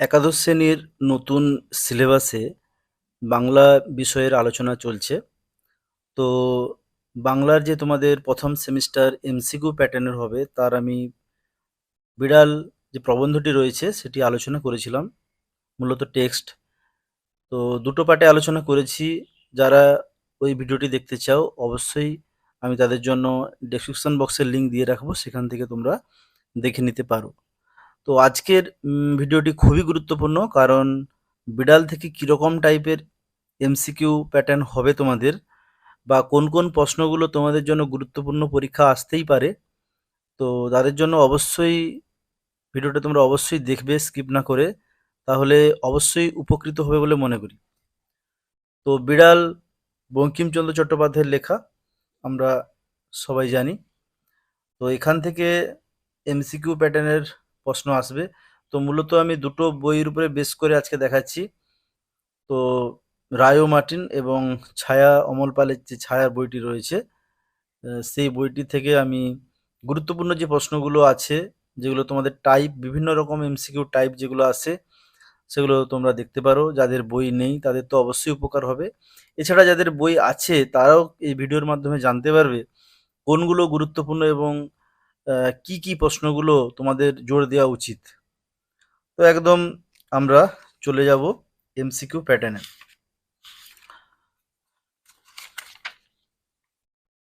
একাদশ শ্রেণির নতুন সিলেবাসে বাংলা বিষয়ের আলোচনা চলছে। তো বাংলার যে তোমাদের প্রথম সেমিস্টার এমসিকিউ প্যাটার্নের হবে, তার আমি বিড়াল যে প্রবন্ধটি রয়েছে, সেটি আলোচনা করেছিলাম, মূলত টেক্সট। তো দুটো পার্টে আলোচনা করেছি। যারা ওই ভিডিওটি দেখতে চাও, অবশ্যই আমি তাদের জন্য ডেসক্রিপশন বক্সের লিঙ্ক দিয়ে রাখব, সেখান থেকে তোমরা দেখে নিতে পারো। তো আজকের ভিডিওটি খুবই গুরুত্বপূর্ণ কারণ বিড়াল থেকে কীরকম টাইপের এমসিকিউ প্যাটার্ন হবে তোমাদের বা কোন কোন প্রশ্নগুলো তোমাদের জন্য গুরুত্বপূর্ণ পরীক্ষা আসতেই পারে, তো তাদের জন্য অবশ্যই ভিডিওটা তোমরা অবশ্যই দেখবে, স্কিপ না করে, তাহলে অবশ্যই উপকৃত হবে বলে মনে করি। তো বিড়াল বঙ্কিমচন্দ্র চট্টোপাধ্যায়ের লেখা, আমরা সবাই জানি। তো এখান থেকে এমসিকিউ প্যাটার্নের প্রশ্ন আসবে। তো মূলত আমি দুটো বইয়ের উপরে বেস করে আজকে দেখাচ্ছি। তো রায় মার্টিন এবং ছায়া অমল পালের যে ছায়ার বইটি রয়েছে সেই বইটি থেকে আমি গুরুত্বপূর্ণ যে প্রশ্নগুলো আছে, যেগুলো তোমাদের টাইপ বিভিন্ন রকম এমসিকিউ টাইপ যেগুলো আছে, সেগুলো তোমরা দেখতে পারো। যাদের বই নেই, তাদের তো অবশ্যই উপকার হবে। এছাড়া যাদের বই আছে, তারাও এই ভিডিওর মাধ্যমে জানতে পারবে কোনগুলো গুরুত্বপূর্ণ এবং কি কি প্রশ্নগুলো তোমাদের জোর দেওয়া উচিত? তো একদম আমরা চলে যাব এমসিকিউ প্যাটার্নে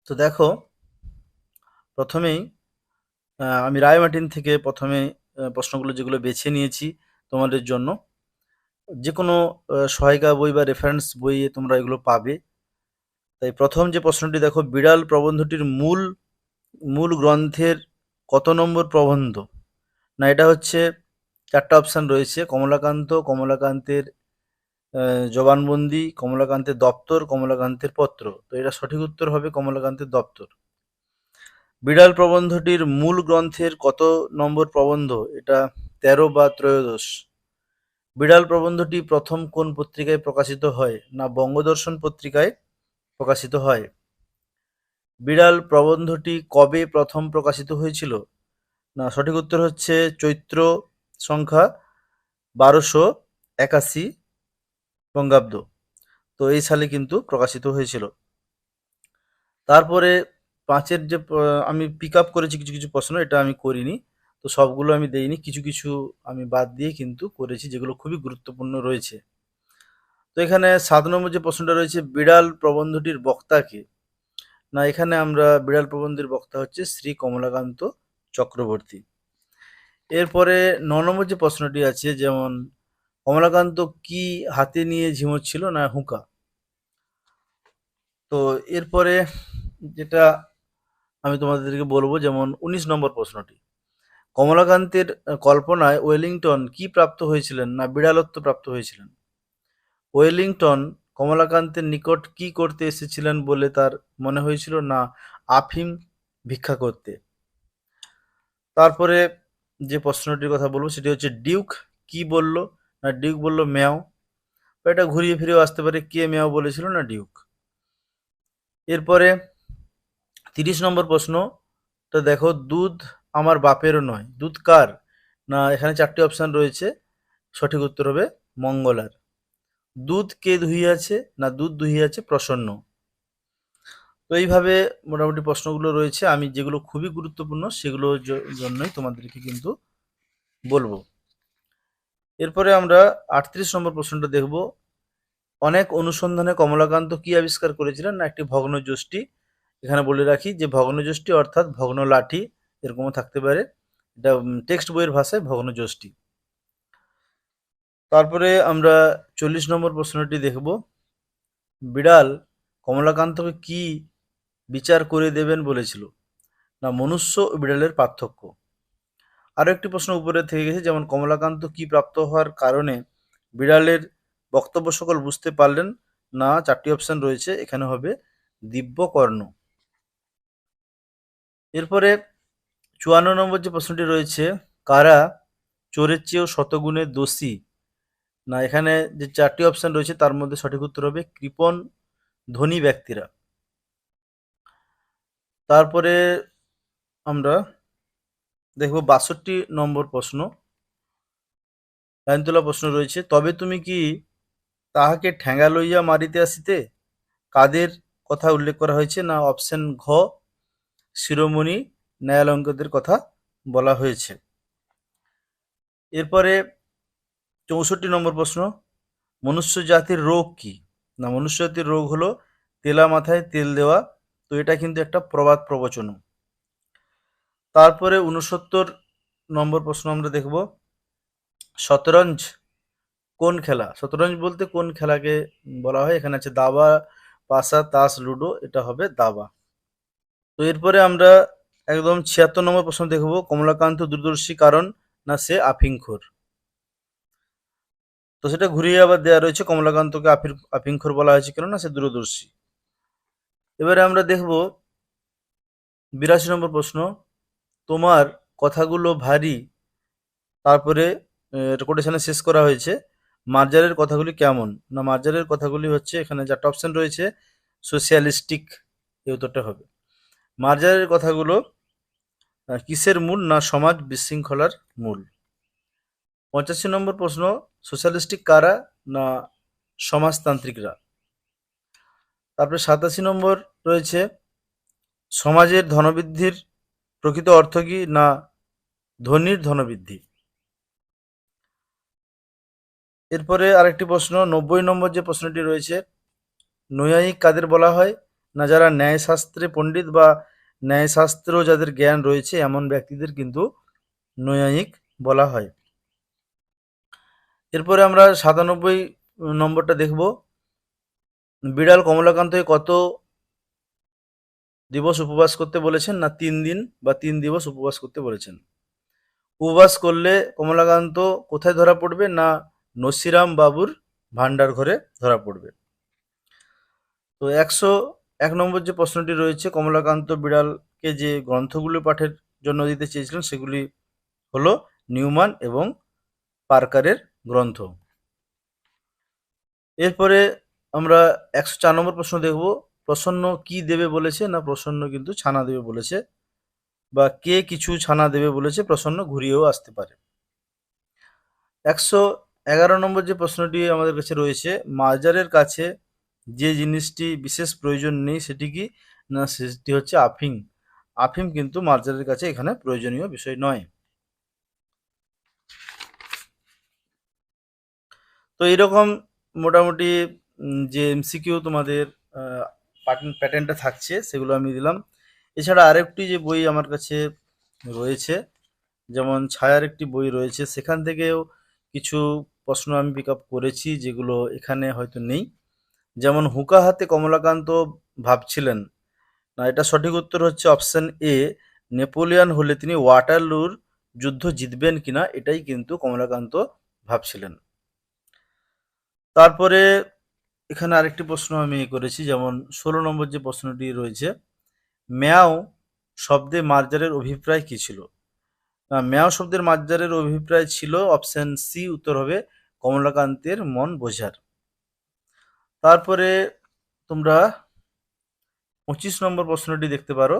তো দেখো, প্রথমেই আমি রায় মার্টিন থেকে প্রথমে প্রশ্নগুলো যেগুলো বেছে নিয়েছি তোমাদের জন্য যে কোনো সহায়িকা বই বা রেফারেন্স বইয়ে তোমরা এগুলো পাবে। তাই প্রথম যে প্রশ্নটি, দেখো, বিড়াল প্রবন্ধটির মূল মূল গ্রন্থের কত নম্বর প্রবন্ধ? না, এটা হচ্ছে চারটা অপশান রয়েছে। কমলাকান্ত, কমলাকান্তের জবানবন্দি, কমলাকান্তের দপ্তর, কমলাকান্তের পত্র। তো এটা সঠিক উত্তর হবে কমলাকান্তের দপ্তর। বিড়াল প্রবন্ধটির মূল গ্রন্থের কত নম্বর প্রবন্ধ? এটা তেরো বা ত্রয়োদশ। বিড়াল প্রবন্ধটি প্রথম কোন পত্রিকায় প্রকাশিত হয়? না, বঙ্গদর্শন পত্রিকায় প্রকাশিত হয়। বিড়াল প্রবন্ধটি কবে প্রথম প্রকাশিত হয়েছিল? না, সঠিক উত্তর হচ্ছে চৈত্র সংখ্যা বারোশো একাশি বঙ্গাব্দ। তো এই সালে কিন্তু প্রকাশিত হয়েছিল। তারপরে পাঁচের যে আমি পিক আপ করেছি কিছু কিছু প্রশ্ন, এটা আমি করিনি। তো সবগুলো আমি দেইনি, কিছু কিছু আমি বাদ দিয়ে কিন্তু করেছি, যেগুলো খুবই গুরুত্বপূর্ণ রয়েছে। তো এখানে সাত নম্বর যে প্রশ্নটা রয়েছে, বিড়াল প্রবন্ধটির বক্তাকে না, এখানে আমরা বিড়াল প্রবন্ধের বক্তা হচ্ছে শ্রী কমলাকান্ত চক্রবর্তী। এরপরে ন নম্বর যে প্রশ্নটি আছে, যেমন, কমলাকান্ত কি হাতে নিয়ে ঝিমোচ্ছিল না হুঁকা? তো এরপরে যেটা আমি তোমাদেরকে বলব, যেমন, উনিশ নম্বর প্রশ্নটি। কমলাকান্তের কল্পনায় ওয়েলিংটন কি প্রাপ্ত হয়েছিলেন না বিড়ালত্ব প্রাপ্ত হয়েছিলেন? ওয়েলিংটন কমলাকান্তের নিকট কি করতে এসেছিলেন বলে তার মনে হয়েছিল, না, আফিম ভিক্ষা করতে। তারপরে যে প্রশ্নটির কথা বলব, সেটি হচ্ছে, ডিউক কি বলল? না, ডিউক বলল ম্যাও। এটা ঘুরিয়ে ফিরেও আসতে পারে, কে ম্যাও বলেছিল? না, ডিউক। এরপরে তিরিশ নম্বর প্রশ্নটা দেখো, দুধ আমার বাপেরও নয়। দুধ কার? না, এখানে চারটি অপশান রয়েছে। সঠিক উত্তর হবে, মঙ্গলার। দুধ কে দুহিয়াছে না দুধ দুহিয়াছে প্রসন্ন? তো এইভাবে মোটামুটি প্রশ্নগুলো রয়েছে। আমি যেগুলো খুবই গুরুত্বপূর্ণ সেগুলোর জন্যই তোমাদেরকে কিন্তু বলব। এরপরে আমরা আটত্রিশ নম্বর প্রশ্নটা দেখব। অনেক অনুসন্ধানে কমলাকান্ত কি আবিষ্কার করেছিলেন না একটি ভগ্ন যষ্টি এখানে বলে রাখি যে ভগ্ন যষ্টি অর্থাৎ ভগ্ন লাঠি এরকমও থাকতে পারে। এটা টেক্সট বইয়ের ভাষায় ভগ্ন যষ্টি তারপরে আমরা চল্লিশ নম্বর প্রশ্নটি দেখব। বিড়াল কমলাকান্তকে কি বিচার করে দেবেন বলেছিল? না, মনুষ্য ও বিড়ালের পার্থক্য। আরও একটি প্রশ্ন উপরে থেকে গেছে, যেমন কমলাকান্ত কি প্রাপ্ত হওয়ার কারণে বিড়ালের বক্তব্য সকল বুঝতে পারলেন? না, চারটি অপশন রয়েছে, এখানে হবে দিব্যকর্ণ। এরপরে চুয়ান্ন নম্বর যে প্রশ্নটি রয়েছে, কারা চোরের চেয়েও শতগুণে দোষী? না, এখানে যে চারটি অপশন রয়েছে, তার মধ্যে সঠিক উত্তর হবে কৃপণ ধনী ব্যক্তিরা। তারপরে আমরা দেখব বাষট্টি নম্বর প্রশ্ন। লাইন তোলা প্রশ্ন রয়েছে, তবে তুমি কি তাহাকে ঠ্যাঙ্গা লইয়া মারিতে আসিতে? কাদের কথা উল্লেখ করা হয়েছে? না অপশন ঘ, শিরোমণি ন্যায়ালঙ্কদের কথা বলা হয়েছে। এরপরে চৌষট্টি নম্বর প্রশ্ন মনুষ্য জাতির রোগ কি? না মনুষ্য জাতির রোগ হলো তেলা মাথায় তেল দেওয়া, তো এটা কিন্তু একটা প্রবাদ প্রবচন। তারপরে উনসত্তর নম্বর প্রশ্ন আমরা দেখব। শতরঞ্জ কোন খেলা? শতরঞ্জ বলতে কোন খেলাকে বলা হয়? এখানে আছে দাবা পাশা তাস, লুডো, এটা হবে দাবা। তো এরপরে আমরা একদম ছিয়াত্তর নম্বর প্রশ্ন দেখব, কমলাকান্ত দূরদর্শী কারণ না সে আফিংখোর? তো সেটা ঘুরিয়ে আবার দেওয়া রয়েছে। কমলাকান্তকে আফির আফিংখোর বলা হয়েছে কেন না সে দূরদর্শী। এবারে আমরা দেখব বিরাশি নম্বর প্রশ্ন, তোমার কথাগুলো ভারী, তারপরে কোটেশনে শেষ করা হয়েছে, মার্জারের কথাগুলি কেমন? না, মার্জারের কথাগুলি হচ্ছে এখানে চারটা অপশন রয়েছে সোশিয়ালিস্টিক এই উত্তরটা হবে। মার্জারের কথাগুলো কিসের মূল না সমাজ বিশৃঙ্খলার মূল? পঁচাশি নম্বর প্রশ্ন, সোশ্যালিস্টিক কারা না সমাজতান্ত্রিকরা? তারপরে সাতাশি নম্বর রয়েছে, সমাজের ধনবৃদ্ধির প্রকৃত অর্থ কি না ধনির ধনবৃদ্ধি? এরপরে আরেকটি প্রশ্ন, নব্বই নম্বর যে প্রশ্নটি রয়েছে, নৈয়ায়িক কাদের বলা হয় না যারা ন্যায়শাস্ত্রে পণ্ডিত বা ন্যায়শাস্ত্র যাদের জ্ঞান রয়েছে, এমন ব্যক্তিদের কিন্তু নৈয়ায়িক বলা হয়। এরপরে আমরা সাতানব্বই নম্বরটা দেখব। বিড়াল কমলাকান্তকে কত দিবস উপবাস করতে বলেছেন না তিন দিন বা তিন দিবস উপবাস করতে বলেছেন? উপবাস করলে কমলাকান্ত কোথায় ধরা পড়বে না নসিরাম বাবুর ভান্ডার ঘরে ধরা পড়বে? তো একশো এক নম্বর যে প্রশ্নটি রয়েছে, কমলাকান্ত বিড়ালকে যে গ্রন্থগুলি পাঠের জন্য দিতে চেয়েছিলেন সেগুলি হলো নিউমান এবং পার্কারের গ্রন্থ। এরপরে আমরা একশো চার নম্বর প্রশ্ন দেখব, প্রসন্ন কি দেবে বলেছে না প্রসন্ন কিন্তু ছানা দেবে বলেছে? বা কে কিছু ছানা দেবে বলেছে প্রসন্ন ঘুরিয়েও আসতে পারে। একশো এগারো নম্বর যে প্রশ্নটি আমাদের কাছে রয়েছে, মাজারের কাছে যে জিনিসটি বিশেষ প্রয়োজন নেই সেটি কি? না, সেটি হচ্ছে আফিং আফিম কিন্তু মার্জারের কাছে এখানে প্রয়োজনীয় বিষয় নয়। তো এরকম মোটামুটি যে এমসিকিউ তোমাদের প্যাটার্নটা থাকছে, সেগুলো আমি দিলাম। এছাড়া আরেকটি যে বই আমার কাছে রয়েছে, যেমন ছায়ার একটি বই রয়েছে, সেখান থেকেও কিছু প্রশ্ন আমি পিক আপ করেছি, যেগুলো এখানে হয়তো নেই। যেমন, হুকা হাতে কমলাকান্ত ভাবছিলেন। না, এটা সঠিক উত্তর হচ্ছে অপশন এ নেপোলিয়ান হলে তিনি ওয়াটারলুর যুদ্ধ জিতবেন কিনা, এটাই কিন্তু কমলাকান্ত ভাবছিলেন। তারপরে এখানে আরেকটি প্রশ্ন আমি করেছি, যেমন ষোলো নম্বর যে প্রশ্নটি রয়েছে, ম্যাও শব্দে মার্জারের অভিপ্রায় কি ছিল? ম্যাও শব্দের মার্জারের অভিপ্রায় ছিল অপশন সি উত্তর হবে কমলাকান্তের মন বোঝার। তারপরে তোমরা পঁচিশ নম্বর প্রশ্নটি দেখতে পারো।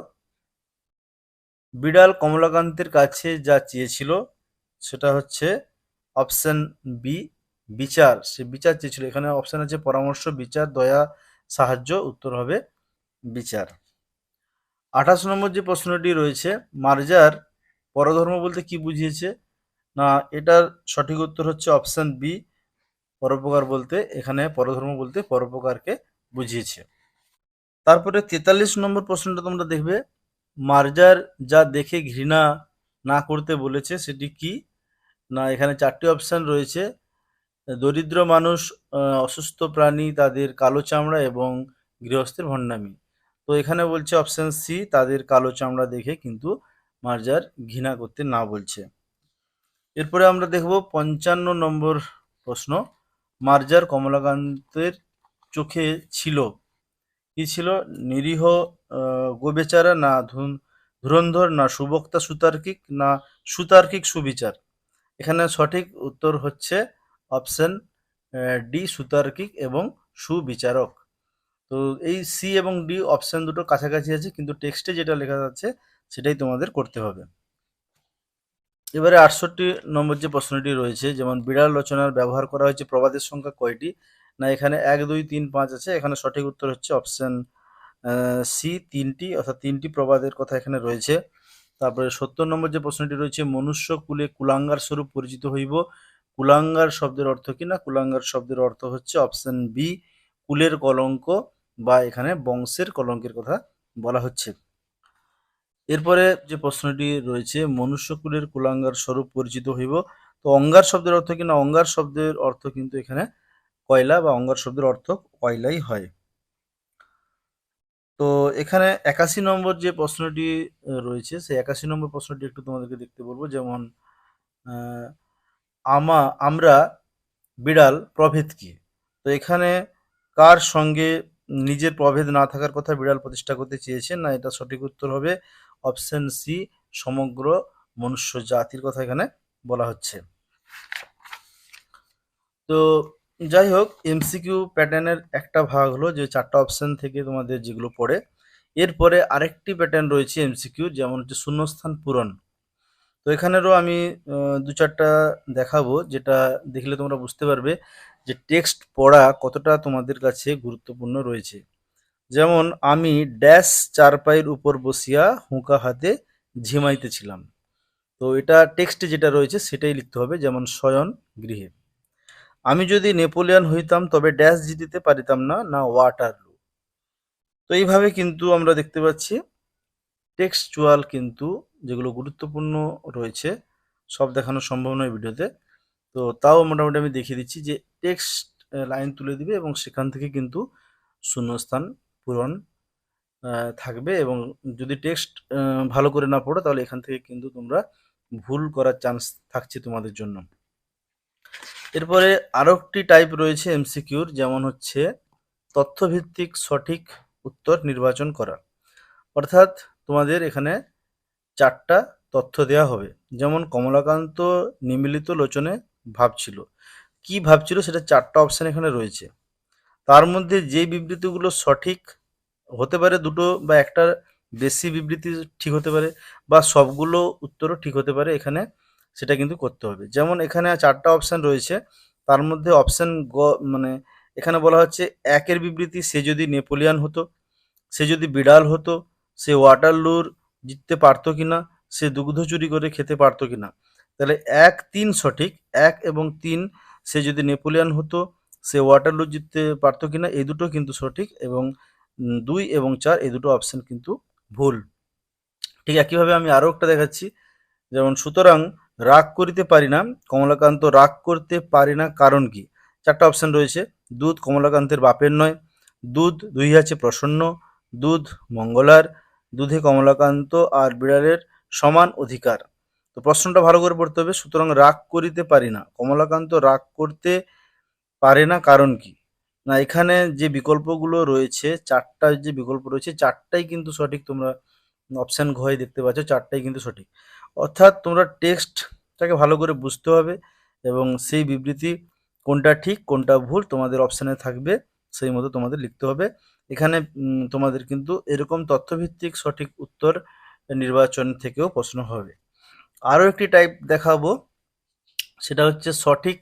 বিড়াল কমলাকান্তের কাছে যা চেয়েছিল, সেটা হচ্ছে অপশন বি বিচার, সে বিচার চেয়েছিল। এখানে অপশন আছে পরামর্শ, বিচার, দয়া, সাহায্য, উত্তর হবে বিচার। আঠাশ নম্বর যে প্রশ্নটি রয়েছে, মার্জার পরধর্ম বলতে কি বুঝিয়েছে? না, এটার সঠিক উত্তর হচ্ছে অপশন বি পরোপকার বলতে, এখানে পরধর্ম বলতে পরোপকারকে বুঝিয়েছে। তারপরে তেতাল্লিশ নম্বর প্রশ্নটা তোমরা দেখবে, মার্জার যা দেখে ঘৃণা না করতে বলেছে সেটি কি? না, এখানে চারটি অপশান রয়েছে। দরিদ্র মানুষ অসুস্থ প্রাণী তাদের কালো চামড়া এবং গৃহস্থের ভণ্ডামি। তো এখানে বলছে অপশান সি তাদের কালো চামড়া দেখে কিন্তু মার্জার ঘৃণা করতে না বলছে। এরপরে আমরা দেখব পঞ্চান্ন নম্বর প্রশ্ন, মার্জার কমলাকান্তের চোখে ছিল? কি ছিল? নিরীহ গোবেচারা না ধুন- ধুরন্ধর না সুবক্তা সুতার্কিক না সুতার্কিক সুবিচার? এখানে সঠিক উত্তর হচ্ছে অপশন ডি সুতার্কিক এবং সুবিচারক। তো এই সি এবং ডি অপশন দুটো কাছাকাছি আছে, কিন্তু টেক্সটে যেটা লেখা যাচ্ছে সেটাই তোমাদের করতে হবে। এবারে আটষট্টি নম্বর যে প্রশ্নটি রয়েছে, যেমন বিড়াল রচনার ব্যবহার করা হয়েছে প্রবাদের সংখ্যা কয়টি? না, এখানে এক, দুই, তিন, পাঁচ আছে, এখানে সঠিক উত্তর হচ্ছে অপশন সি তিনটি, অর্থাৎ তিনটি প্রবাদের কথা এখানে রয়েছে। তারপরে সত্তর নম্বর যে প্রশ্নটি রয়েছে, মনুষ্য কুলে কুলাঙ্গার স্বরূপ পরিচিত হইব কুলাঙ্গার শব্দের অর্থ কি না? কুলাঙ্গার শব্দের অর্থ হচ্ছে অপশন বি কুলের কলঙ্ক বা এখানে বংশের কলঙ্কের কথা বলা হচ্ছে। এরপরে যে প্রশ্নটি রয়েছে মনুষ্যকুলের কুলাঙ্গার স্বরূপ পরিচিত হইব। তো অঙ্গার শব্দের অর্থ কি না? অঙ্গার শব্দের অর্থ কিন্তু এখানে কয়লা বা অঙ্গার শব্দের অর্থ কয়লাই হয়। তো এখানে একাশি নম্বর যে প্রশ্নটি রয়েছে, সেই একাশি নম্বর প্রশ্নটি একটু তোমাদেরকে দেখতে বলব। যেমন আমা, আমরা, বিড়াল, প্রভেদ কি? তো এখানে কার সঙ্গে নিজের প্রভেদ না থাকার কথা বিড়াল প্রতিষ্ঠা করতে চেয়েছেন? না, এটা সঠিক উত্তর হবে অপশন সি সমগ্র মনুষ্য জাতির কথা এখানে বলা হচ্ছে। তো যাই হোক এমসিকিউ প্যাটার্নের একটা ভাগ হলো যে চারটা অপশন থেকে তোমাদের যেগুলো পড়ে। এরপরে আরেকটি প্যাটার্ন রয়েছে এমসিকিউ যেমন হচ্ছে শূন্যস্থান পূরণ। তো এখানেরও আমি দু চারটা দেখাবো যেটা দেখলে তোমরা বুঝতে পারবে যে টেক্সট পড়া কতটা তোমাদের কাছে গুরুত্বপূর্ণ রয়েছে। যেমন, আমি ড্যাশ চারপাইয়ের উপর বসিয়া হুঁকা হাতে ঝিমাইতেছিলাম তো এটা টেক্সটে যেটা রয়েছে সেটাই লিখতে হবে, যেমন শয়ন গৃহে। আমি যদি নেপোলিয়ান হইতাম, তবে ড্যাশ জিতিতে পারিতাম না না ওয়াটারলু তো এইভাবে কিন্তু আমরা দেখতে পাচ্ছি, টেক্সচুয়াল কিন্তু যেগুলো গুরুত্বপূর্ণ রয়েছে, সব দেখানো সম্ভব নয় ভিডিওতে। তো তাও মোটামুটি আমি দেখিয়ে দিচ্ছি যে টেক্সট লাইন তুলে দিবে এবং সেখান থেকে কিন্তু শূন্যস্থান পূরণ থাকবে এবং যদি টেক্সট ভালো করে না পড়ো তাহলে এখান থেকে কিন্তু তোমরা ভুল করার চান্স থাকছে তোমাদের জন্য। এরপরে আরও একটি টাইপ রয়েছে এমসিকিউর যেমন হচ্ছে তথ্যভিত্তিক সঠিক উত্তর নির্বাচন করা। অর্থাৎ তোমাদের এখানে চারটা তথ্য দেওয়া হবে। যেমন কমলাকান্ত নিমিলিত লোচনে ভাবছিল কি ভাবছিল সেটা চারটা অপশান এখানে রয়েছে। তার মধ্যে যে বিবৃতিগুলো সঠিক হতে পারে দুটো বা একটা বেশি বিবৃতি ঠিক হতে পারে বা সবগুলো উত্তরও ঠিক হতে পারে এখানে সেটা কিন্তু করতে হবে। যেমন এখানে চারটা অপশান রয়েছে। তার মধ্যে অপশান গ মানে এখানে বলা হচ্ছে একের বিবৃতি সে যদি নেপোলিয়ান হতো, সে যদি বিড়াল হতো, সে ওয়াটারলুর জিততে পারতো কিনা, সে দুগ্ধ চুরি করে খেতে পারতো কিনা। তাহলে এক তিন সঠিক, এক এবং তিন, সে যদি নেপোলিয়ান হতো, সে ওয়াটারলু জিততে পারতো কিনা, এই দুটো কিন্তু সঠিক এবং দুই এবং চার, এই দুটো অপশন কিন্তু ভুল। ঠিক একইভাবে আমি আরও একটা দেখাচ্ছি, যেমন সুতরাং রাগ করিতে পারি না, কমলাকান্ত রাগ করতে পারি না কারণ কি? চারটা অপশন রয়েছে, দুধ কমলাকান্তের বাপের নয়, দুধ দুই আছে প্রসন্ন, দুধ মঙ্গলার দুধে কমলাকান্ত আর বিড়ালের সমান অধিকার। তো প্রশ্নটা ভালো করে পড়তে হবে, সুতরাং রাগ করিতে পারি না। কমলাকান্ত রাগ করতে পারে না কারণ কি? না, এখানে যে বিকল্পগুলো রয়েছে, চারটা যে বিকল্প রয়েছে, চারটাই কিন্তু সঠিক তোমরা অপশান ঘয়ে দেখতে পাচ্ছ, চারটাই কিন্তু সঠিক। অর্থাৎ তোমরা টেক্সটটাকে ভালো করে বুঝতে হবে এবং সেই বিবৃতি কোনটা ঠিক, কোনটা ভুল তোমাদের অপশানে থাকবে। সেই মতো তোমাদের লিখতে হবে। এখানে তোমাদের কিন্তু এরকম তথ্যভিত্তিক সঠিক উত্তর নির্বাচন থেকেও প্রশ্ন হবে। আরও একটি টাইপ দেখাবো, সেটা হচ্ছে সঠিক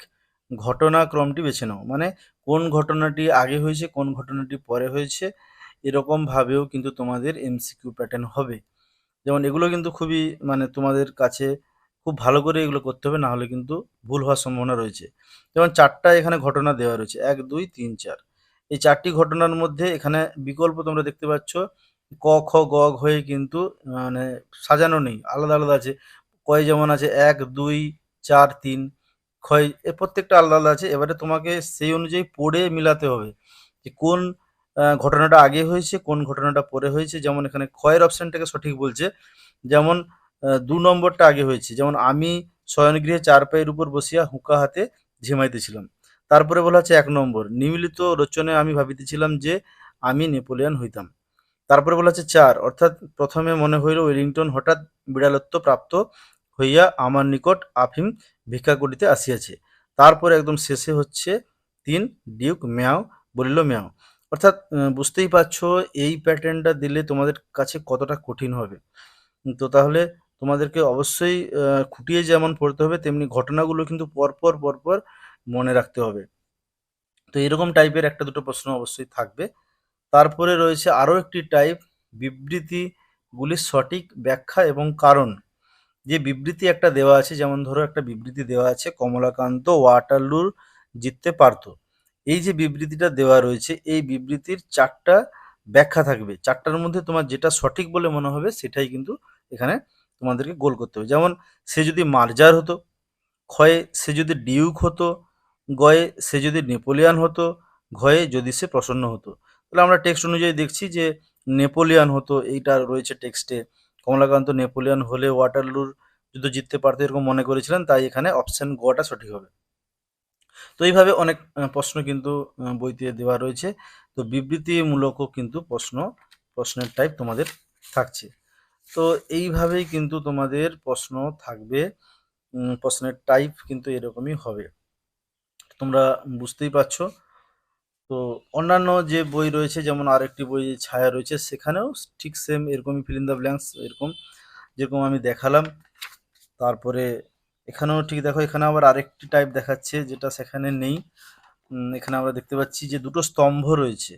ঘটনাক্রমটি বেছে নাও। মানে কোন ঘটনাটি আগে হয়েছে, কোন ঘটনাটি পরে হয়েছে, এরকম ভাবেও কিন্তু তোমাদের এমসিকিউ প্যাটার্ন হবে। যেমন এগুলো কিন্তু খুবই মানে তোমাদের কাছে খুব ভালো করে এগুলো করতে হবে না হলে কিন্তু ভুল হওয়ার সম্ভাবনা রয়েছে। যেমন চারটা এখানে ঘটনা দেওয়া রয়েছে, এক, দুই, তিন, চার। এই চারটি ঘটনার মধ্যে এখানে বিকল্প তোমরা দেখতে পাচ্ছ। ক, খ, গ হয়ে কিন্তু মানে সাজানো নেই, আলাদা আলাদা আছে। কয় যেমন আছে, এক, দুই, চার, তিন ক্ষয় এ প্রত্যেকটা আলাদা আলাদা আছে। এবারে তোমাকে সেই অনুযায়ী পড়ে মিলাতে হবে যে কোন ঘটনাটা আগে হয়েছে, কোন ঘটনাটা পরে হয়েছে। যেমন এখানে ক্ষয়ের অপশনটাকে সঠিক বলছে। যেমন দু নম্বরটা আগে হয়েছে। যেমন, আমি শয়নগৃহে চার পায়ের উপর বসিয়া হুঁকা হাতে ঝিমাইতেছিলাম। তারপরে বলা হচ্ছে এক নম্বর, নিমিলিত রচনে আমি ভাবিতেছিলাম যে আমি নেপোলিয়ান হইতাম। তারপরে বলা হচ্ছে চার, অর্থাৎ প্রথমে মনে হইল ওয়েলিংটন হঠাৎ বিড়ালত্ব প্রাপ্ত হইয়া আমার নিকট আফিম ভিক্ষা করিতে আসিয়াছে। তারপরে একদম শেষে হচ্ছে তিন, ডিউক ম্যাও বলিল ম্যাও। অর্থাৎ বুঝতেই পারছ এই প্যাটার্নটা দিলে তোমাদের কাছে কতটা কঠিন হবে। তো তাহলে তোমাদেরকে অবশ্যই খুঁটিয়ে যেমন পড়তে হবে, তেমনি ঘটনাগুলো কিন্তু পরপর পরপর মনে রাখতে হবে। তো এরকম টাইপের একটা দুটো প্রশ্ন অবশ্যই থাকবে। তারপরে রয়েছে আরও একটি টাইপ বিবৃতিগুলির সঠিক ব্যাখ্যা এবং কারণ। যে বিবৃতি একটা দেওয়া আছে, যেমন ধরো একটা বিবৃতি দেওয়া আছে, কমলাকান্ত ওয়াটারলুর জিততে পারতো। এই যে বিবৃতিটা দেওয়া রয়েছে, এই বিবৃতির চারটা ব্যাখ্যা থাকবে। চারটার মধ্যে তোমার যেটা সঠিক বলে মনে হবে, সেটাই কিন্তু এখানে তোমাদেরকে গোল করতে হবে। যেমন, সে যদি মার্জার হতো, ক্ষয়ে সে যদি ডিউক হতো গয়ে সে যদি নেপোলিয়ান হতো, ঘয়ে যদি সে প্রসন্ন হতো। তাহলে আমরা টেক্সট অনুযায়ী দেখছি যে, নেপোলিয়ান হতো, এইটা রয়েছে টেক্সটে কমলাকান্ত নেপোলিয়ান হলে ওয়াটারলুর যুদ্ধ জিততে পারতো এরকম মনে করেছিলেন, তাই এখানে অপশন গোয়াটা সঠিক হবে। তো এইভাবে অনেক প্রশ্ন কিন্তু বইতে দেওয়া রয়েছে। তো বিবৃতিমূলকও কিন্তু প্রশ্ন, প্রশ্নের টাইপ তোমাদের থাকছে। তো এইভাবেই কিন্তু তোমাদের প্রশ্ন থাকবে প্রশ্নের টাইপ কিন্তু এরকমই হবে। তোমরা বুঝতেই পারছ। তো অন্যান্য যে বই রয়েছে, যেমন আরেকটি বই ছায়া রয়েছে, সেখানেও ঠিক সেম এরকমই ফিল ইন দ্য ব্ল্যাঙ্কস এরকম যেরকম আমি দেখালাম। তারপরে এখানেও ঠিক দেখো, এখানে আবার আরেকটি টাইপ দেখাচ্ছে, যেটা সেখানে নেই। এখানে আমরা দেখতে পাচ্ছি যে দুটো স্তম্ভ রয়েছে।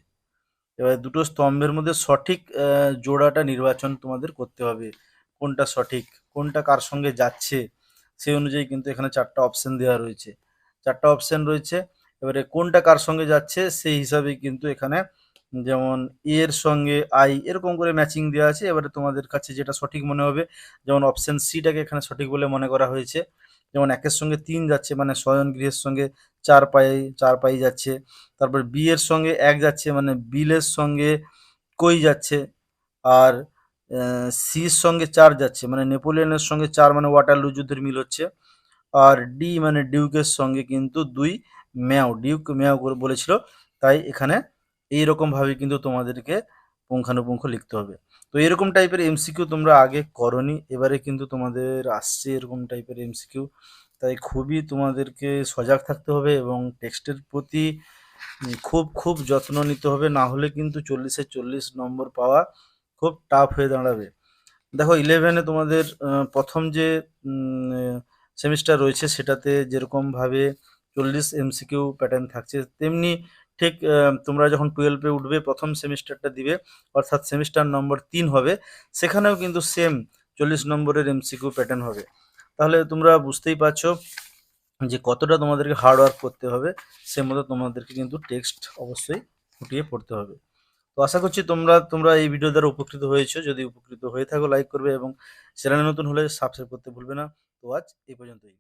এবার দুটো স্তম্ভের মধ্যে সঠিক জোড়াটা নির্বাচন তোমাদের করতে হবে। কোনটা সঠিক, কোনটা কার সঙ্গে যাচ্ছে, সেই অনুযায়ী কিন্তু এখানে চারটা অপশন দেওয়া রয়েছে। চারটা অপশন রয়েছে। এবারে কোনটা কার সঙ্গে যাচ্ছে সেই হিসাবে কিন্তু এখানে যেমন এর সঙ্গে আই এরকম করে ম্যাচিং দেওয়া আছে। এবারে তোমাদের কাছে যেটা সঠিক মনে হবে, যেমন অপশন সিটাকে এখানে সঠিক বলে মনে করা হয়েছে। যেমন একের সঙ্গে তিন যাচ্ছে মানে শয়ন গৃহের সঙ্গে চার পায়ে, চার পাই যাচ্ছে। তারপর বি এর সঙ্গে এক যাচ্ছে মানে বিলের সঙ্গে কই যাচ্ছে। আর সির সঙ্গে চার যাচ্ছে মানে নেপোলিয়নের সঙ্গে চার মানে ওয়াটারলু যুদ্ধের মিল হচ্ছে। আর ডি মানে ডিউকের সঙ্গে কিন্তু দুই ম্যাও ডিউক ম্যাও করে বলেছিল। তাই এখানে এই রকম ভাবে কিন্তু তোমাদেরকে পুঙ্খানুপুঙ্খ লিখতে হবে। তো এরকম টাইপের এমসিকিউ তোমরা আগে করনি, এবারে কিন্তু তোমাদের আসছে এরকম টাইপের এমসিকিউ তাই খুবই তোমাদেরকে সজাগ থাকতে হবে এবং টেক্সটের প্রতি খুব খুব যত্ন নিতে হবে। না হলে কিন্তু চল্লিশে চল্লিশ নম্বর পাওয়া খুব টাফ হয়ে দাঁড়াবে। দেখো ইলেভেনে তোমাদের প্রথম যে সেমিস্টার রয়েছে সেটাতে যেরকমভাবে চল্লিশ এমসিকিউ প্যাটার্ন থাকছে, তেমনি ঠিক তোমরা যখন টুয়েলভে উঠবে প্রথম সেমিস্টারটা দিবে, অর্থাৎ সেমিস্টার নম্বর তিন হবে, সেখানেও কিন্তু সেম চল্লিশ নম্বরের এমসিকিউ প্যাটার্ন হবে। তাহলে তোমরা বুঝতেই পারছ যে কতটা তোমাদেরকে হার্ড ওয়ার্ক করতে হবে সে মতো তোমাদেরকে কিন্তু টেক্সট অবশ্যই ফুটিয়ে পড়তে হবে। তো আশা করছি তোমরা তোমরা এই ভিডিও দ্বারা উপকৃত হয়েছো। যদি উপকৃত হয়ে থাকো লাইক করবে এবং চ্যানেলে নতুন হলে সাবস্ক্রাইব করতে ভুলবে না। আজ এই পর্যন্তই।